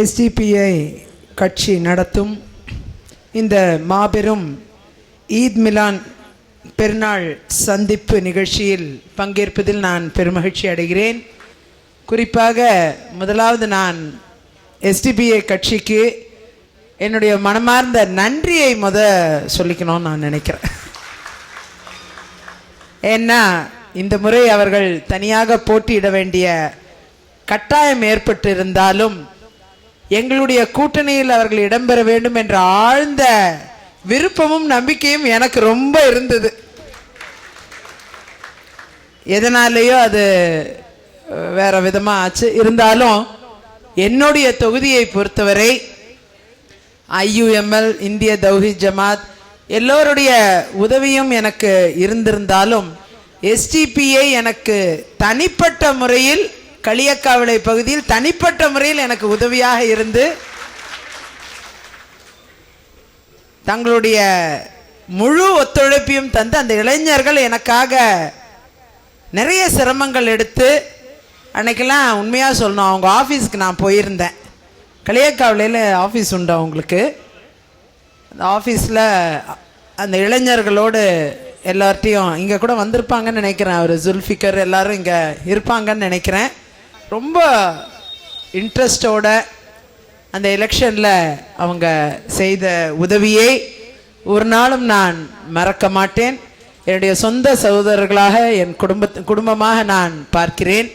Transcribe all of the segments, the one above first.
SDPI கட்சி நடத்தும் இந்த மாபெரும் ஈத் மிலான் பெருநாள் சந்திப்பு நிகழ்ச்சியில் பங்கேற்பதில் நான் பெருமகிழ்ச்சி அடைகிறேன். குறிப்பாக முதலாவது நான் எஸ்டிபிஐ கட்சிக்கு என்னுடைய மனமார்ந்த நன்றியை முத சொல்லிக்கணும்னு நான் நினைக்கிறேன். ஏன்னா இந்த முறை அவர்கள் தனியாக போட்டியிட வேண்டிய கட்டாயம் ஏற்பட்டிருந்தாலும் எங்களுடைய கூட்டணியில் அவர்கள் இடம்பெற வேண்டும் என்ற ஆழ்ந்த விருப்பமும் நம்பிக்கையும் எனக்கு ரொம்ப இருந்தது. எதனாலேயோ அது வேற விதமாக ஆச்சு. இருந்தாலும் என்னுடைய தொகுதியை பொறுத்தவரை ஐயுஎம்எல் இந்திய தௌஹித் ஜமாத் எல்லோருடைய உதவியும் எனக்கு இருந்திருந்தாலும் எஸ்டிபிஐ எனக்கு தனிப்பட்ட முறையில் களியக்காவிளை பகுதியில் தனிப்பட்ட முறையில் எனக்கு உதவியாக இருந்து தங்களுடைய முழு ஒத்துழைப்பையும் தந்து அந்த இளைஞர்கள் எனக்காக நிறைய சிரமங்கள் எடுத்து அன்னைக்கெல்லாம் உண்மையாக சொல்லணும் அவங்க ஆஃபீஸ்க்கு நான் போயிருந்தேன். களியக்காவிலையில் ஆஃபீஸ் உண்டு அவங்களுக்கு. அந்த ஆஃபீஸில் அந்த இளைஞர்களோடு எல்லார்ட்டையும் இங்கே கூட வந்திருப்பாங்கன்னு நினைக்கிறேன். அவர் ஜுல்ஃபிகர் எல்லோரும் இங்கே இருப்பாங்கன்னு நினைக்கிறேன். ரொம்ப இன்ட்ரெஸ்டோட அந்த எலெக்ஷனில் அவங்க செய்த உதவியை ஒரு நாளும் நான் மறக்க மாட்டேன். என்னுடைய சொந்த சகோதரர்களாக என் குடும்ப குடும்பமாக நான் பார்க்கிறேன்.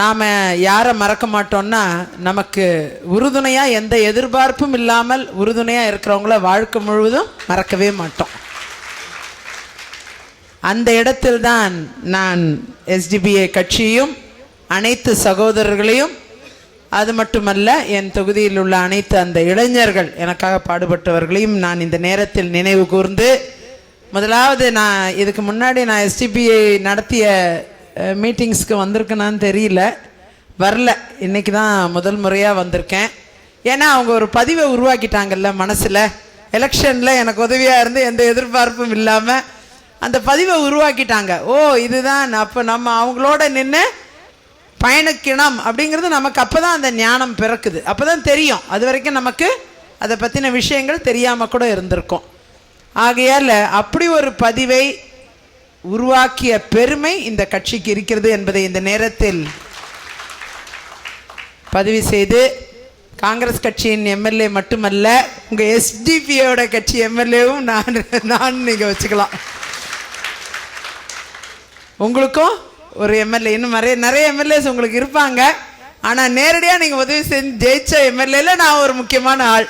நாம் யாரை மறக்க மாட்டோம்னா நமக்கு உறுதுணையாக எந்த எதிர்பார்ப்பும் இல்லாமல் உறுதுணையாக இருக்கிறவங்கள வாழ்க்கை முழுவதும் மறக்கவே மாட்டோம். அந்த இடத்தில்தான் நான் எஸ்டிபிஐ கட்சியும் அனைத்து சகோதரர்களையும் அது மட்டுமல்ல என் தொகுதியில் உள்ள அனைத்து அந்த இளைஞர்கள் எனக்காக பாடுபட்டவர்களையும் நான் இந்த நேரத்தில் நினைவு கூர்ந்து முதலாவது நான் இதுக்கு முன்னாடி நான் எஸ்டிபிஐ நடத்திய மீட்டிங்ஸ்க்கு வந்திருக்கேனான்னு தெரியல. வரல. இன்றைக்கி தான் முதல் முறையாக வந்திருக்கேன். ஏன்னா அவங்க ஒரு பதிவை உருவாக்கிட்டாங்கல்ல மனசில். எலெக்ஷனில் எனக்கு உதவியாக இருந்து எந்த எதிர்பார்ப்பும் இல்லாமல் அந்த பதிவை உருவாக்கிட்டாங்க. ஓ இதுதான். அப்போ நம்ம அவங்களோட நின்று பயணிக்கணும் அப்படிங்கிறது நமக்கு அப்போ தான் அந்த ஞானம் பிறக்குது. அப்போ தான் தெரியும். அது வரைக்கும் நமக்கு அதை பற்றின விஷயங்கள் தெரியாமல் கூட இருந்திருக்கும். ஆகையால் அப்படி ஒரு பதிவை உருவாக்கிய பெருமை இந்த கட்சிக்கு இருக்கிறது என்பதை இந்த நேரத்தில் பதிவு செய்து காங்கிரஸ் கட்சியின் எம்எல்ஏ மட்டுமல்ல உங்கள் எஸ்டிபியோட கட்சி எம்எல்ஏவும் நான் நான் நீங்கள் வச்சுக்கலாம். உங்களுக்கும் ஒரு எம்எல்ஏ இன்னும் நிறைய நிறைய எம்எல்ஏஸ் உங்களுக்கு இருப்பாங்க. ஆனால் நேரடியாக நீங்கள் உதவி செஞ்சு ஜெயிச்ச எம்எல்ஏல நான் ஒரு முக்கியமான ஆள்.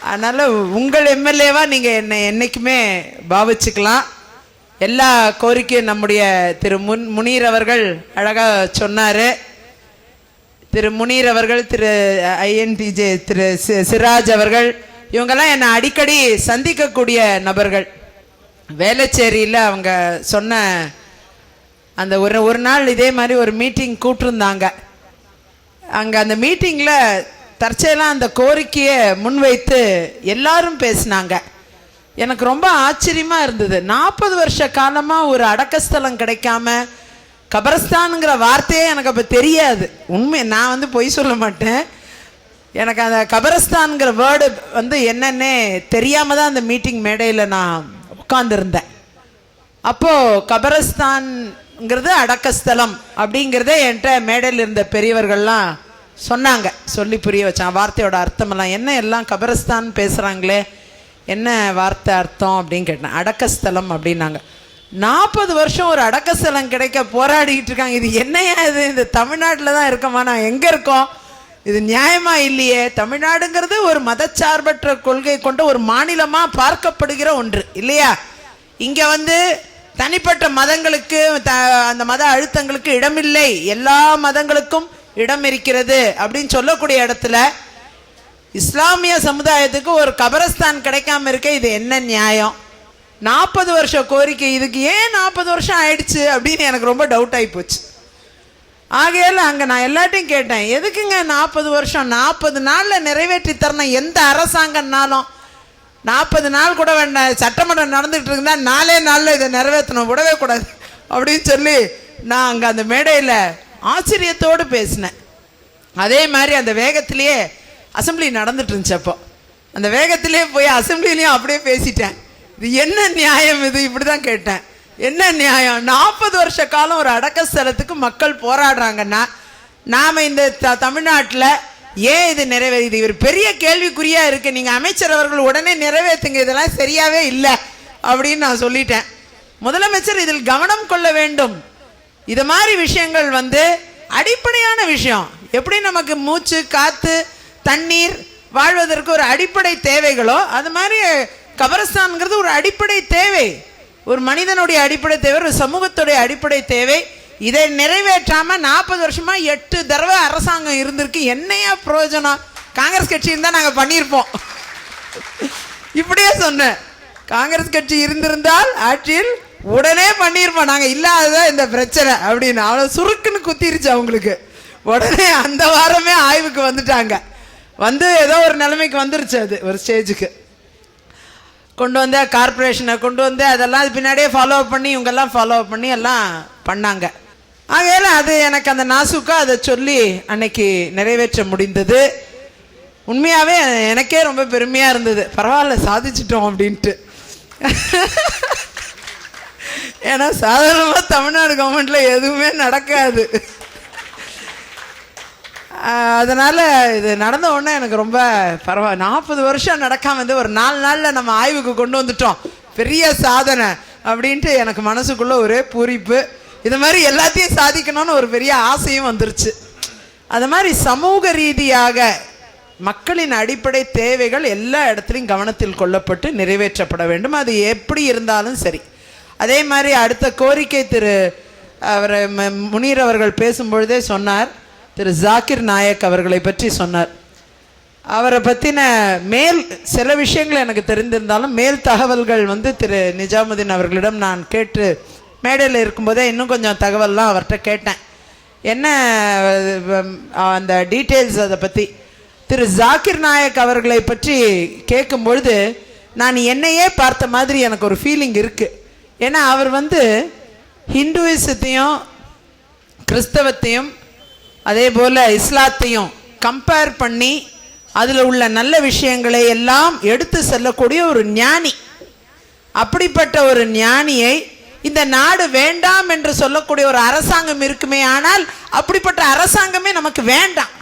அதனால் உங்கள் எம்எல்ஏவா நீங்கள் என்னை என்றைக்குமே பாவிச்சுக்கலாம். எல்லா கோரிக்கையும் நம்முடைய திரு முன் முனீர் அவர்கள் அழகாக சொன்னார். திரு முனீர் அவர்கள் திரு ஐஎன்டிஜே திரு சி- சிராஜ் அவர்கள் இவங்கெல்லாம் என்னை அடிக்கடி சந்திக்கக்கூடிய நபர்கள். வேளச்சேரியில் அவங்க சொன்ன அந்த ஒரு ஒரு நாள் இதே மாதிரி ஒரு மீட்டிங் கூப்பிட்டுருந்தாங்க அங்கே அந்த மீட்டிங்கில் தற்செயலாக அந்த கோரிக்கையை முன்வைத்து எல்லாரும் பேசினாங்க. எனக்கு ரொம்ப ஆச்சரியமாக இருந்தது. நாற்பது வருஷ காலமாக ஒரு அடக்கஸ்தலம் கிடைக்காம கபரஸ்தானுங்கிற வார்த்தையே எனக்கு அப்போ தெரியாது. உண்மை நான் வந்து பொய் சொல்ல மாட்டேன். எனக்கு அந்த கபரஸ்தான்கிற வேர்டு வந்து என்னன்னே தெரியாமல் தான் அந்த மீட்டிங் மேடையில் நான் உட்காந்துருந்தேன் அப்போது கபரஸ்தான்ங்கிறது அடக்கஸ்தலம் அப்படிங்கிறதே என்கிட்ட மேடையில் இருந்த பெரியவர்கள்லாம் சொன்னாங்க. சொல்லி புரிய வச்சான். வார்த்தையோட அர்த்தமெல்லாம் என்ன எல்லாம் கபரஸ்தான் பேசுகிறாங்களே என்ன வார்த்தை அர்த்தம்? அப்படின்னு கேட்டேன். அடக்கஸ்தலம் அப்படின்னாங்க. நாற்பது வருஷம் ஒரு அடக்கஸ்தலம் கிடைக்க போராடிக்கிட்டு இருக்காங்க. இது என்னையா இது? இந்த தமிழ்நாட்டில் தான் இருக்கமா? நான் எங்கே இருக்கோம்? இது நியாயமா இல்லையே? தமிழ்நாடுங்கிறது ஒரு மதச்சார்பற்ற கொள்கை கொண்ட ஒரு மாநிலமா பார்க்கப்படுகிற ஒன்று இல்லையா? இங்க வந்து தனிப்பட்ட மதங்களுக்கு த- அந்த மத அழுத்தங்களுக்கு இடமில்லை. எல்லா மதங்களுக்கும் இடம் இருக்கிறது அப்படின்னு சொல்லக்கூடிய இடத்துல இஸ்லாமிய சமுதாயத்துக்கு ஒரு கபரஸ்தான் கிடைக்காம இருக்க இது என்ன நியாயம்? நாற்பது வருஷ கோரிக்கை இதுக்கு ஏன் நாற்பது வருஷம் ஆயிடுச்சு அப்படின்னு எனக்கு ரொம்ப டவுட் ஆகி போச்சு. ஆகையால் அங்கே நான் எல்லாட்டையும் கேட்டேன் எதுக்குங்க நாற்பது வருஷம்? நாற்பது நாளில் நிறைவேற்றி தரணும் எந்த அரசாங்கம்னாலும் நாற்பது நாள் கூட வேண்டாம் சட்டமன்றம் நடந்துகிட்டு இருந்தால் நாலே நாளில் இதை நிறைவேற்றணும் விடவே கூடாது. அப்படின்னு சொல்லி நான் அங்கே அந்த மேடையில் ஆச்சரியத்தோடு பேசினேன். அதே மாதிரி அந்த வேகத்திலேயே அசம்பிளி நடந்துட்டு இருந்துச்சு அப்போ. அந்த வேகத்திலே போய் அசெம்பிளிலையும் அப்படியே பேசிட்டேன். இது என்ன நியாயம் இது? இப்படி தான் கேட்டேன். என்ன நியாயம்? நாற்பது வருஷ காலம் ஒரு அடக்க ஸ்தலத்துக்கு மக்கள் போராடுறாங்கன்னா நாம் இந்த த தமிழ்நாட்டில் ஏன் இது நிறைவேறு இது ஒரு பெரிய கேள்விக்குறியாக இருக்குது நீங்கள் அமைச்சர் அவர்கள் உடனே நிறைவேற்றுங்க இதெல்லாம் சரியாகவே இல்லை அப்படின்னு நான் சொல்லிட்டேன். முதலமைச்சர் இதில் கவனம் கொள்ள வேண்டும். இது மாதிரி விஷயங்கள் வந்து அடிப்படையான விஷயம். எப்படி நமக்கு மூச்சு காற்று தண்ணீர் வாழ்வதற்கு ஒரு அடிப்படை தேவைகளோ அது மாதிரி கபரஸ்தான்ங்கிறது ஒரு அடிப்படை தேவை. ஒரு மனிதனுடைய அடிப்படை தேவை ஒரு சமூகத்துடைய அடிப்படை தேவை. இதை நிறைவேற்றாம நாற்பது வருஷமா எட்டு தடவை அரசாங்கம் இருந்திருக்கு. என்னையா பிரயோஜனம்? காங்கிரஸ் கட்சி இருந்தால் நாங்கள் பண்ணியிருப்போம். இப்படியே சொன்னேன். காங்கிரஸ் கட்சி இருந்திருந்தால் ஆட்சியில் உடனே பண்ணியிருப்போம். நாங்கள் இல்லாததான் இந்த பிரச்சனை அப்படின்னு. அவ்வளோ சுருக்குன்னு குத்திருச்சு அவங்களுக்கு. உடனே அந்த வாரமே ஆய்வுக்கு வந்துட்டாங்க. வந்து ஏதோ ஒரு நிலைமைக்கு வந்துருச்சு அது ஒரு ஸ்டேஜுக்கு கொண்டு வந்த கார்ப்பரேஷனை கொண்டு வந்து அதெல்லாம் அது பின்னாடியே ஃபாலோ பண்ணி இவங்கெல்லாம் ஃபாலோ பண்ணி எல்லாம் பண்ணாங்க. ஆகையில் அது எனக்கு அந்த நாசுக்கா அதை சொல்லி அன்னைக்கு நிறைவேற்ற முடிந்தது. உண்மையாகவே எனக்கே ரொம்ப பெருமையாக இருந்தது. பரவாயில்ல சாதிச்சிட்டோம் அப்படின்ட்டு. ஏன்னா சாதாரணமாக தமிழ்நாடு கவர்மெண்ட்டில் எதுவுமே நடக்காது. அதனால் இது நடந்த உடனே எனக்கு ரொம்ப பரவாயில்ல நாற்பது வருஷம் நடக்காம வந்து ஒரு நாலு நாளில் நம்ம ஆய்வுக்கு கொண்டு வந்துட்டோம். பெரிய சாதனை அப்படின்ட்டு எனக்கு மனசுக்குள்ளே ஒரே பூரிப்பு. இது மாதிரி எல்லாத்தையும் சாதிக்கணும்னு ஒரு பெரிய ஆசையும் வந்துருச்சு. அது மாதிரி சமூக ரீதியாக மக்களின் அடிப்படை தேவைகள் எல்லா இடத்துலையும் கவனத்தில் கொள்ளப்பட்டு நிறைவேற்றப்பட வேண்டும். அது எப்படி இருந்தாலும் சரி. அதே மாதிரி அடுத்த கோரிக்கை திரு அவர் ம- முனீர் அவர்கள் பேசும்பொழுதே சொன்னார். திரு ஜாக்கிர் நாயக் அவர்களை பற்றி சொன்னார். அவரை பற்றின மேல் சில விஷயங்கள் எனக்கு தெரிந்திருந்தாலும் மேல் தகவல்கள் வந்து திரு நிஜாமுதீன் அவர்களிடம் நான் கேட்டு மேடையில் இருக்கும்போதே இன்னும் கொஞ்சம் தகவல்லாம் அவர்கிட்ட கேட்டேன். என்ன அந்த டீட்டெயில்ஸ் அதை பற்றி திரு ஜாக்கிர் நாயக் அவர்களை பற்றி கேட்கும் பொழுது நான் என்னையே பார்த்த மாதிரி எனக்கு ஒரு ஃபீலிங் இருக்குது ஏன்னா அவர் வந்து ஹிந்துவிசத்தையும் கிறிஸ்தவத்தையும் அதே போல் இஸ்லாத்தையும் கம்பேர் பண்ணி அதில் உள்ள நல்ல விஷயங்களை எல்லாம் எடுத்து செல்லக்கூடிய ஒரு ஞானி. அப்படிப்பட்ட ஒரு ஞானியை இந்த நாடு வேண்டாம் என்று சொல்லக்கூடிய ஒரு அரசாங்கம் இருக்குமே ஆனால் அப்படிப்பட்ட அரசாங்கமே நமக்கு வேண்டாம்.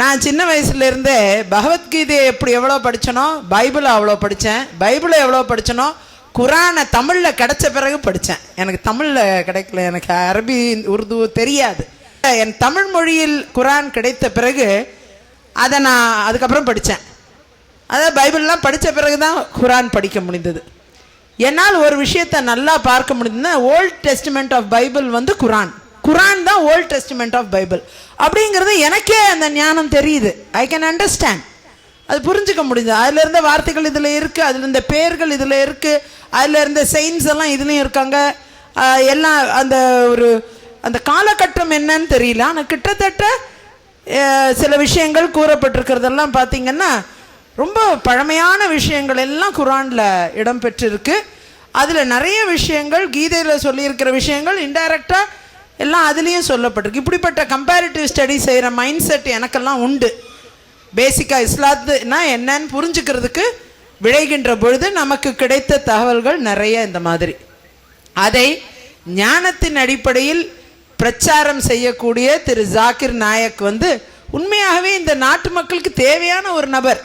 நான் சின்ன வயசுல இருந்தே பகவத்கீதையை எப்படி எவ்வளோ படித்தனோ பைபிளை அவ்வளோ படித்தேன் பைபிளை எவ்வளோ படித்தனோ குரானை தமிழில் கிடைச்ச பிறகு படித்தேன் எனக்கு தமிழில் கிடைக்கல எனக்கு அரபி உருது தெரியாது. என் தமிழ் மொழியில் குரான் கிடைத்த பிறகு அதை நான் அதுக்கப்புறம் படித்தேன் அதாவது பைபிள்லாம் படித்த பிறகு தான் குரான் படிக்க முடிந்தது. என்னால் ஒரு விஷயத்தை நல்லா பார்க்க முடிந்ததுன்னா ஓல்ட் டெஸ்டிமெண்ட் ஆஃப் பைபிள் வந்து குரான். குரான் தான் ஓல்ட் டெஸ்டிமெண்ட் ஆஃப் பைபிள் அப்படிங்கிறது எனக்கே அந்த ஞானம் தெரியுது. ஐ கேன் அண்டர்ஸ்டாண்ட் அது புரிஞ்சுக்க முடியுது. அதில் இருந்த வார்த்தைகள் இதில் இருக்குது அதில் இருந்த பேர்கள் இதில் இருக்குது அதில் இருந்த செயின்ஸ் எல்லாம் இதுலேயும் இருக்காங்க. எல்லாம் அந்த ஒரு அந்த காலகட்டம் என்னன்னு தெரியல. ஆனால் கிட்டத்தட்ட சில விஷயங்கள் கூறப்பட்டிருக்கிறதெல்லாம் பார்த்திங்கன்னா ரொம்ப பழமையான விஷயங்கள் எல்லாம் குரானில் இடம்பெற்றிருக்கு. அதில் நிறைய விஷயங்கள் கீதையில் சொல்லியிருக்கிற விஷயங்கள் இன்டைரக்டாக எல்லாம் அதுலேயும் சொல்லப்பட்டிருக்கு. இப்படிப்பட்ட கம்பேரிட்டிவ் ஸ்டடி செய்கிற மைண்ட் செட் எனக்கெல்லாம் உண்டு. பேசிக்காக இஸ்லாத்துனா என்னன்னு புரிஞ்சுக்கிறதுக்கு விளைகின்ற பொழுது நமக்கு கிடைத்த தகவல்கள் நிறைய இந்த மாதிரி. அதை ஞானத்தின் அடிப்படையில் பிரச்சாரம் செய்யக்கூடிய திரு ஜாக்கிர் நாயக் வந்து உண்மையாகவே இந்த நாட்டு மக்களுக்கு தேவையான ஒரு நபர்.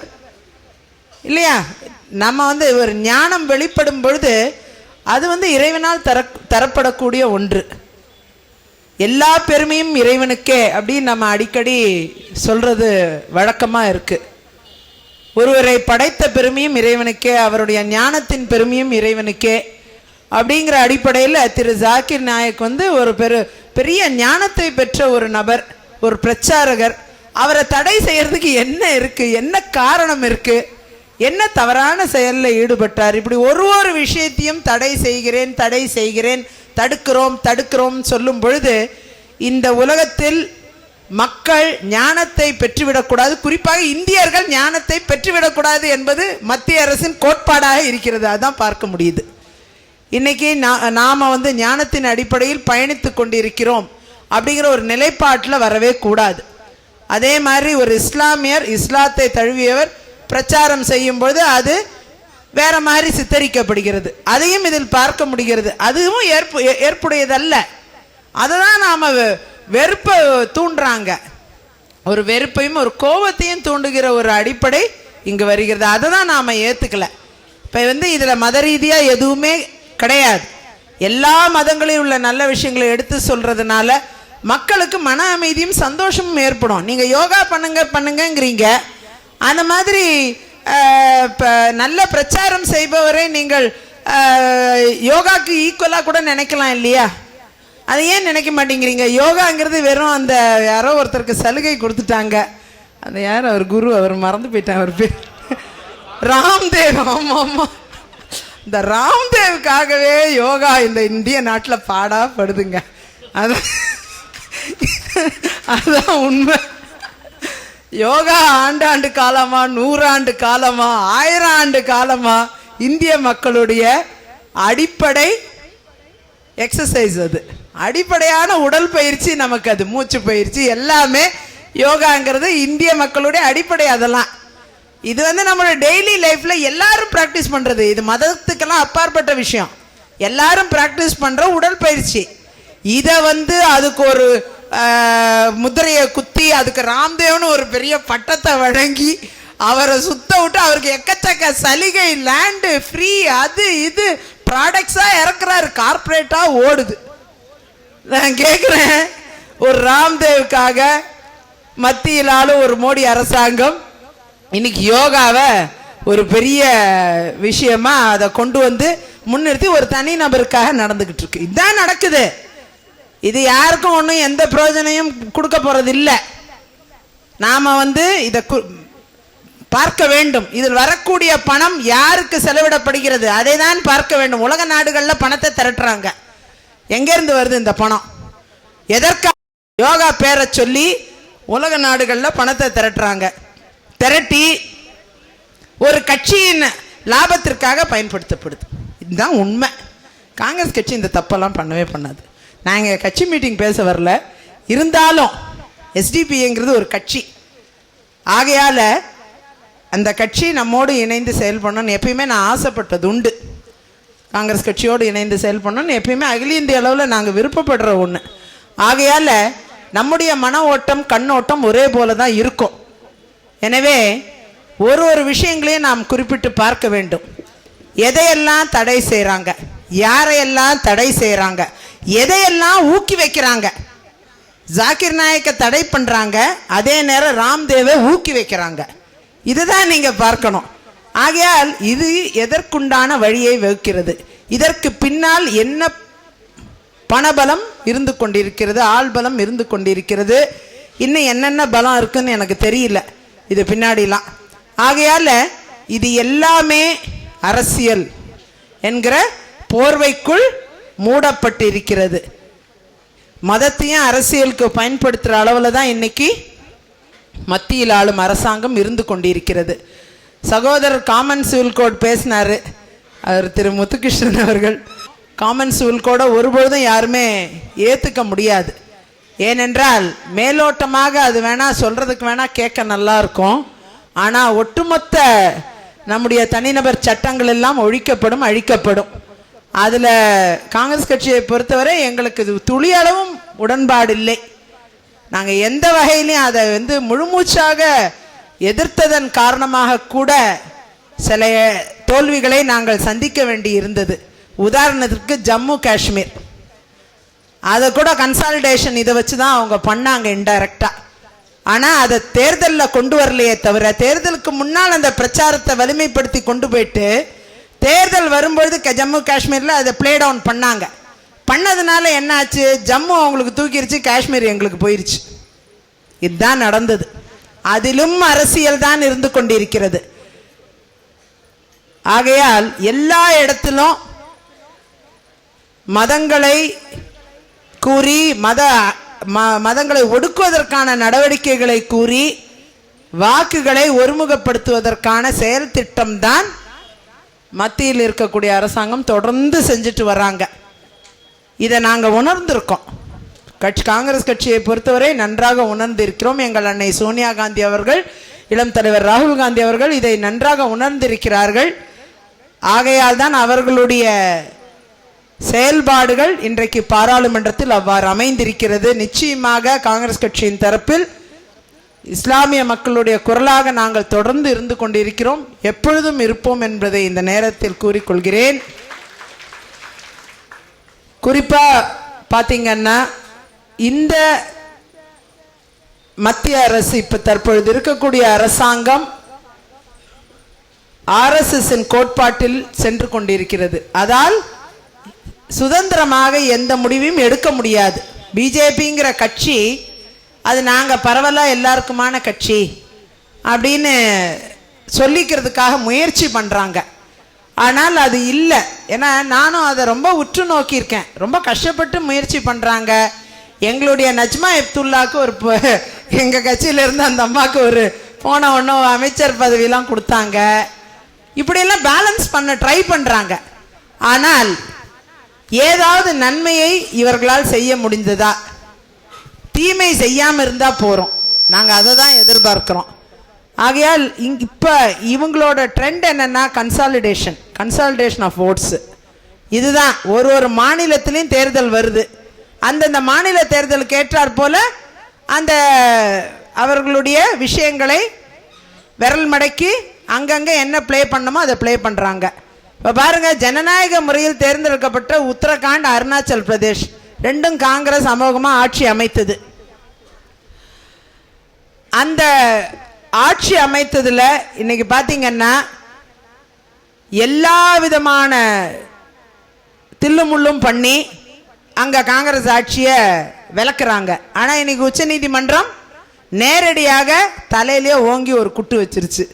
இல்லையா? நம்ம வந்து ஒரு ஞானம் வெளிப்படும் பொழுது அது வந்து இறைவனால் தர தரப்படக்கூடிய ஒன்று. எல்லா பெருமையும் இறைவனுக்கே அப்படின்னு நம்ம அடிக்கடி சொல்றது வழக்கமாக இருக்கு. ஒருவரை படைத்த பெருமையும் இறைவனுக்கே அவருடைய ஞானத்தின் பெருமையும் இறைவனுக்கே அப்படிங்கிற அடிப்படையில் திரு ஜாக்கிர் நாயக் வந்து ஒரு பெரு பெரிய ஞானத்தை பெற்ற ஒரு நபர் ஒரு பிரச்சாரகர். அவரை தடை செய்கிறதுக்கு என்ன இருக்குது என்ன காரணம் இருக்குது என்ன தவறான செயலில் ஈடுபட்டார் இப்படி ஒரு ஒரு விஷயத்தையும் தடை செய்கிறேன் தடை செய்கிறேன் தடுக்கிறோம் தடுக்கிறோம் சொல்லும் பொழுது இந்த உலகத்தில் மக்கள் ஞானத்தை பெற்றுவிடக்கூடாது. குறிப்பாக இந்தியர்கள் ஞானத்தை பெற்றுவிடக்கூடாது என்பது மத்திய அரசின் கோட்பாடாக இருக்கிறது. அதுதான் பார்க்க முடியுது. இன்னைக்கு நா- வந்து ஞானத்தின் அடிப்படையில் பயணித்து கொண்டிருக்கிறோம் அப்படிங்கிற ஒரு நிலைப்பாட்டில் வரவே கூடாது. அதே மாதிரி ஒரு இஸ்லாமியர் இஸ்லாத்தை தழுவியவர் பிரச்சாரம் செய்யும்போது அது வேற மாதிரி சித்தரிக்கப்படுகிறது. அதையும் இதில் பார்க்க முடிகிறது. அதுவும் ஏற்பு ஏ- ஏற்புடையதல்ல. அதை தான் நாம் வெறுப்பை தூண்டுறாங்க. ஒரு வெறுப்பையும் ஒரு கோபத்தையும் தூண்டுகிற ஒரு அடிப்படை இங்கே வருகிறது. அதை தான் நாம் ஏற்றுக்கல இப்போ வந்து இதில் மத ரீதியாக எதுவுமே கிடையாது. எல்லா மதங்களையும் உள்ள நல்ல விஷயங்களை எடுத்து சொல்கிறதுனால மக்களுக்கு மன அமைதியும் சந்தோஷமும் ஏற்படும். நீங்கள் யோகா பண்ணுங்க பண்ணுங்கங்கிறீங்க. அந்த மாதிரி இப்போ நல்ல பிரச்சாரம் செய்பவரை நீங்கள் யோகாக்கு ஈக்குவலாக கூட நினைக்கலாம் இல்லையா? அதை ஏன் நினைக்க மாட்டேங்கிறீங்க? யோகாங்கிறது வெறும் அந்த யாரோ ஒருத்தருக்கு சலுகை கொடுத்துட்டாங்க. அந்த யார்? அவர் குரு அவர் மறந்து போயிட்டார் அவர் பேர். ராம்தேவ் ஆமாம் ஆமாம் இந்த ராம்தேவுக்காகவே யோகா இந்த இந்திய நாட்டில் பாடாப்படுதுங்க அது அதுதான் உண்மை. யோகா ஆண்டாண்டு காலமா நூறாண்டு காலமா ஆயிரம் ஆண்டு காலமா இந்திய மக்களுடைய அடிப்படை எக்ஸசைஸ் அது. அடிப்படையான உடல் பயிற்சி நமக்கு அது மூச்சு பயிற்சி எல்லாமே யோகாங்கிறது இந்திய மக்களுடைய அடிப்படை அதெல்லாம். இது வந்து நம்மளோட டெய்லி லைஃப்ல எல்லாரும் ப்ராக்டிஸ் பண்றது. இது மதத்துக்கெல்லாம் அப்பாற்பட்ட விஷயம். எல்லாரும் ப்ராக்டிஸ் பண்ற உடற்பயிற்சி இதை வந்து அதுக்கு ஒரு முதிரையை குத்தி அதுக்கு ராம்தேவ்னு ஒரு பெரிய பட்டத்தை வழங்கி அவரை சுத்த விட்டு அவருக்கு எக்கச்சக்க சலுகை லேண்டு ஃப்ரீ அது இது ப்ராடக்ட்ஸாக இறக்குறாரு கார்பரேட்டாக ஓடுது. நான் கேட்குறேன் ஒரு ராம்தேவுக்காக மத்தியிலாலும் ஒரு மோடி அரசாங்கம். இன்னைக்கு யோகாவை ஒரு பெரிய விஷயமா அதை கொண்டு வந்து முன்னிறுத்தி ஒரு தனி நபருக்காக நடந்துக்கிட்டு இருக்கு. இதுதான் நடக்குது. இது யாருக்கும் ஒன்றும் எந்த பிரயோஜனையும் கொடுக்க போகிறது இல்லை நாம வந்து இதை கு- பார்க்க வேண்டும். இதில் வரக்கூடிய பணம் யாருக்கு செலவிடப்படுகிறது? அதை தான் பார்க்க வேண்டும். உலக நாடுகளில் பணத்தை திரட்டுறாங்க. எங்கேருந்து வருது இந்த பணம்? எதற்காக? யோகா பேரை சொல்லி உலக நாடுகளில் பணத்தை திரட்டுறாங்க. திரட்டி ஒரு கட்சியின் லாபத்திற்காக பயன்படுத்தப்படுது. இதுதான் உண்மை. காங்கிரஸ் கட்சி இந்த தப்பெல்லாம் பண்ணவே பண்ணாது. நாங்கள் கட்சி மீட்டிங் பேச வரல. இருந்தாலும் எஸ்டிபிங்கிறது ஒரு கட்சி. ஆகையால் அந்த கட்சி நம்மோடு இணைந்து செயல்படணும்னு எப்பயுமே நான் ஆசைப்பட்டது உண்டு. காங்கிரஸ் கட்சியோடு இணைந்து செயல்படணும்னு எப்பயுமே அகில இந்திய அளவில் நாங்கள் விருப்பப்படுற ஒன்று ஆகையால் நம்முடைய மன ஓட்டம் கண்ணோட்டம் ஒரே போல தான் இருக்கும். எனவே ஒரு ஒரு விஷயங்களையும் நாம் குறிப்பிட்டு பார்க்க வேண்டும். எதையெல்லாம் தடை செய்கிறாங்க யாரையெல்லாம் தடை செய்கிறாங்க எதையெல்லாம் ஊக்கி வைக்கிறாங்க? ஜாக்கிர் நாயக்கை தடை பண்ணுறாங்க அதே நேரம் ராம்தேவை ஊக்கி வைக்கிறாங்க. இதுதான் நீங்கள் பார்க்கணும். ஆகையால் இது எதற்குண்டான வழியை வகுக்கிறது? இதற்கு பின்னால் என்ன பணபலம் இருந்து கொண்டிருக்கிறது ஆள்பலம் இருந்து கொண்டிருக்கிறது? இன்னும் என்னென்ன பலம் இருக்குன்னு எனக்கு தெரியல. இது பின்னாடிலாம். ஆகையால் இது எல்லாமே அரசியல் என்கிற போர்வைக்குள் மூடப்பட்டு இருக்கிறது மதத்தையும் அரசியலுக்கு பயன்படுத்துகிற அளவில் தான் இன்னைக்கு மத்தியில் ஆளும் அரசாங்கம் இருந்து கொண்டிருக்கிறது. சகோதரர் காமன் சிவில் கோட் பேசினார். அவர் திரு முத்துகிருஷ்ணன் அவர்கள். காமன் சிவில் கோடை ஒருபொழுதும் யாருமே ஏற்றுக்க முடியாது. ஏனென்றால் மேலோட்டமாக அது வேணால் சொல்கிறதுக்கு வேணால் கேட்க நல்லா இருக்கும். ஆனால் ஒட்டுமொத்த நம்முடைய தனிநபர் சட்டங்கள் எல்லாம் ஒழிக்கப்படும் அழிக்கப்படும். அதில் காங்கிரஸ் கட்சியை பொறுத்தவரை எங்களுக்கு இது துளியளவும் உடன்பாடு இல்லை நாங்கள் எந்த வகையிலையும் அதை வந்து முழுமூச்சாக எதிர்த்ததன் காரணமாக கூட சில தோல்விகளை நாங்கள் சந்திக்க வேண்டி இருந்தது. உதாரணத்திற்கு ஜம்மு காஷ்மீர். அதை கூட கன்சாலிடேஷன் இதை வச்சு தான் அவங்க பண்ணாங்க இன்டைரக்டாக ஆனால் அதை தேர்தலில் கொண்டு வரலையே தவிர தேர்தலுக்கு முன்னால் அந்த பிரச்சாரத்தை வலிமைப்படுத்தி கொண்டு போயிட்டு தேர்தல் வரும்பொழுது க- ஜம்மு காஷ்மீரில் அதை ப்ளே டவுன் பண்ணாங்க. பண்ணதுனால என்ன ஆச்சு ஜம்மு அவங்களுக்கு தூக்கிருச்சு காஷ்மீர் எங்களுக்கு போயிடுச்சு இதுதான் நடந்தது. அதிலும் அரசியல் தான் இருந்து கொண்டிருக்கிறது. ஆகையால் எல்லா இடத்திலும் மதங்களை கூறி மத ம- மதங்களை ஒடுக்குவதற்கான நடவடிக்கைகளை கூறி வாக்குகளை ஒருமுகப்படுத்துவதற்கான செயல் திட்டம்தான் மத்தியில் இருக்கக்கூடிய அரசாங்கம் தொடர்ந்து செஞ்சுட்டு வராங்க இதை நாங்கள் உணர்ந்திருக்கோம். கட்சி காங்கிரஸ் கட்சியை பொறுத்தவரை நன்றாக உணர்ந்திருக்கிறோம். எங்கள் அன்னை சோனியா காந்தி அவர்கள் இளம் தலைவர் ராகுல் காந்தி அவர்கள் இதை நன்றாக உணர்ந்திருக்கிறார்கள். ஆகையால் தான் அவர்களுடைய செயல்பாடுகள் இன்றைக்கு பாராளுமன்றத்தில் அவ்வாறு அமைந்திருக்கிறது. நிச்சயமாக காங்கிரஸ் கட்சியின் தரப்பில் இஸ்லாமிய மக்களுடைய குரலாக நாங்கள் தொடர்ந்து இருந்து கொண்டிருக்கிறோம். எப்பொழுதும் இருப்போம் என்பதை இந்த நேரத்தில் கூறிக்கொள்கிறேன். குறிப்பா பாத்தீங்கன்னா இந்த மத்திய அரசு இப்ப தற்பொழுது இருக்கக்கூடிய அரசாங்கம் ஆர்எஸ்எஸ்ஸின் கோட்பாட்டில் சென்று கொண்டிருக்கிறது. அதால் சுதந்திரமாக எந்த முடிவையும் எடுக்க முடியாது. பிஜேபிங்கிற கட்சி அது நாங்கள் பரவலாக எல்லாருக்குமான கட்சி அப்படின்னு சொல்லிக்கிறதுக்காக முயற்சி பண்ணுறாங்க ஆனால் அது இல்லை. ஏன்னா நானும் அதை ரொம்ப உற்று நோக்கியிருக்கேன். ரொம்ப கஷ்டப்பட்டு முயற்சி பண்ணுறாங்க எங்களுடைய நஜ்மா எப்துல்லாவுக்கு ஒரு எங்கள் கட்சியிலேருந்து இருந்து அந்த அம்மாவுக்கு ஒரு போன ஒன்றும் அமைச்சர் பதவியெல்லாம் கொடுத்தாங்க. இப்படியெல்லாம் பேலன்ஸ் பண்ண ட்ரை பண்ணுறாங்க ஆனால் ஏதாவது நன்மையை இவர்களால் செய்ய முடிந்ததா? தீமை செய்யாமல் இருந்தால் போகிறோம் நாங்கள் அதை தான் எதிர்பார்க்குறோம். ஆகையால் இங் இப்போ இவங்களோட ட்ரெண்ட் என்னென்னா கன்சாலிடேஷன் கன்சாலிடேஷன் ஆஃப் ஓட்ஸு இதுதான் ஒரு ஒரு மாநிலத்திலையும் தேர்தல் வருது. அந்தந்த மாநில தேர்தலுக்கு ஏற்றாற் போல அந்த அவர்களுடைய விஷயங்களை விரல் மடக்கி அங்கங்கே என்ன ப்ளே பண்ணணுமோ அதை ப்ளே பண்ணுறாங்க இப்போ பாருங்கள் ஜனநாயக முறையில் தேர்ந்தெடுக்கப்பட்ட உத்தரகாண்ட் அருணாச்சல் பிரதேஷ். ரெண்டும் காங்கிரஸ் அமோகமாக ஆட்சி அமைத்தது. அந்த ஆட்சி அமைத்ததில் இன்னைக்கு பார்த்திங்கன்னா எல்லா விதமான தில்லுமுள்ளும் பண்ணி அங்கே காங்கிரஸ் ஆட்சியை விளக்குறாங்க. ஆனால் இன்னைக்கு உச்சநீதிமன்றம் நேரடியாக தலையிலே ஓங்கி ஒரு குட்டு வச்சிருச்சு.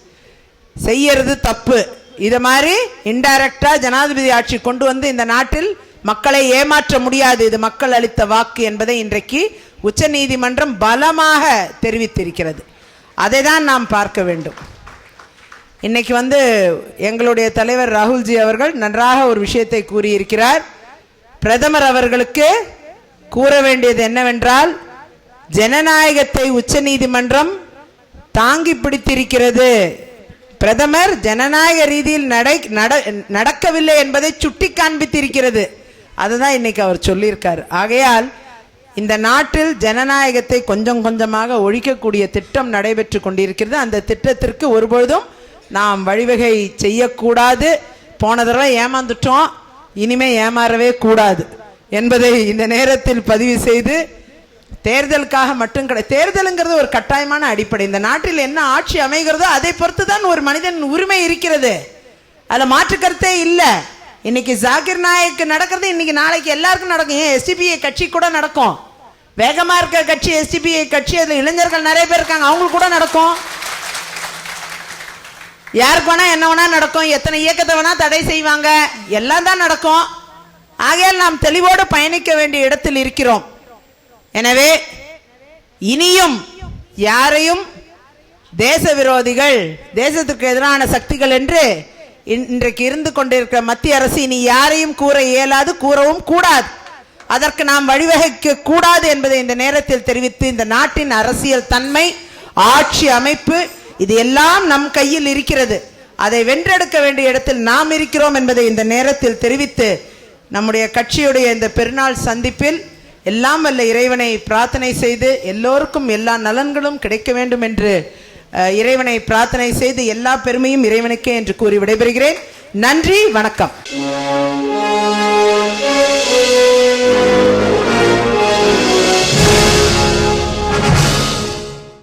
செய்யறது தப்பு. இதை மாதிரி இன்டைரக்டாக ஜனாதிபதி ஆட்சி கொண்டு வந்து இந்த நாட்டில் மக்களை ஏமாற்ற முடியாது. இது மக்கள் அளித்த வாக்கு என்பதை இன்றைக்கு உச்சநீதிமன்றம் பலமாக தெரிவித்திருக்கிறது. அதை தான் நாம் பார்க்க வேண்டும். இன்னைக்கு வந்து எங்களுடைய தலைவர் ராகுல்ஜி அவர்கள் நன்றாக ஒரு விஷயத்தை கூறியிருக்கிறார். பிரதமர் அவர்களுக்கு கூற வேண்டியது என்னவென்றால் ஜனநாயகத்தை உச்சநீதிமன்றம் தாங்கி பிடித்திருக்கிறது. பிரதமர் ஜனநாயக ரீதியில் நடை நட- நடக்கவில்லை என்பதை சுட்டி காண்பித்திருக்கிறது அதுதான் இன்னைக்கு அவர் சொல்லியிருக்கார். ஆகையால் இந்த நாட்டில் ஜனநாயகத்தை கொஞ்சம் கொஞ்சமாக ஒழிக்கக்கூடிய திட்டம் நடைபெற்று கொண்டிருக்கிறது. அந்த திட்டத்திற்கு ஒருபொழுதும் நாம் வழிவகை செய்யக்கூடாது. போன தடவை ஏமாந்துட்டோம். இனிமே ஏமாறவே கூடாது என்பதை இந்த நேரத்தில் பதிவு செய்து தேர்தலுக்காக மட்டும் கிடை தேர்தலுங்கிறது ஒரு கட்டாயமான அடிப்படை. இந்த நாட்டில் என்ன ஆட்சி அமைகிறதோ அதை பொறுத்து தான் ஒரு மனிதன் உரிமை இருக்கிறது. அதில் மாற்று கருத்தே இல்லை. இன்னைக்கு ஜாகிர் நாயக் நடக்கிறது இன்னைக்கு நாளைக்கு எல்லாருக்கும் நடக்கும். ஏன் எஸ்டிபிஐ கட்சி கூட நடக்கும். வேகமாக இருக்க கட்சி எஸ்டிபிஐ கட்சி அதில் இளைஞர்கள் நிறைய பேர் இருக்காங்க. அவங்களுக்கு கூட நடக்கும். யாருக்கு வேணா என்ன வேணா நடக்கும். எத்தனை இயக்கத்தை வேணா தடை செய்வாங்க. எல்லாம் தான் நடக்கும். ஆகையால் நாம் தெளிவோடு பயணிக்க வேண்டிய இடத்தில் இருக்கிறோம். எனவே இனியும் யாரையும் தேச விரோதிகள் தேசத்துக்கு எதிரான சக்திகள் என்று இன்றைக்கு இருந்து கொண்டிருக்கிற மத்திய அரசு இனி யாரையும் கூற இயலாது கூறவும் கூடாது. அதற்கு நாம் வழிவகைக்க கூடாது என்பதை இந்த நேரத்தில் தெரிவித்து இந்த நாட்டின் அரசியல் தன்மை ஆட்சி அமைப்பு இது எல்லாம் நம் கையில் இருக்கிறது. அதை வென்றெடுக்க வேண்டிய இடத்தில் நாம் இருக்கிறோம் என்பதை இந்த நேரத்தில் தெரிவித்து நம்முடைய கட்சியுடைய இந்த பெருநாள் சந்திப்பில் எல்லாம் வல்ல இறைவனை பிரார்த்தனை செய்து எல்லோருக்கும் எல்லா நலன்களும் கிடைக்க வேண்டும் என்று இறைவனை பிரார்த்தனை செய்து எல்லா பெருமையும் இறைவனுக்கே என்று கூறி விடைபெறுகிறேன். நன்றி வணக்கம்.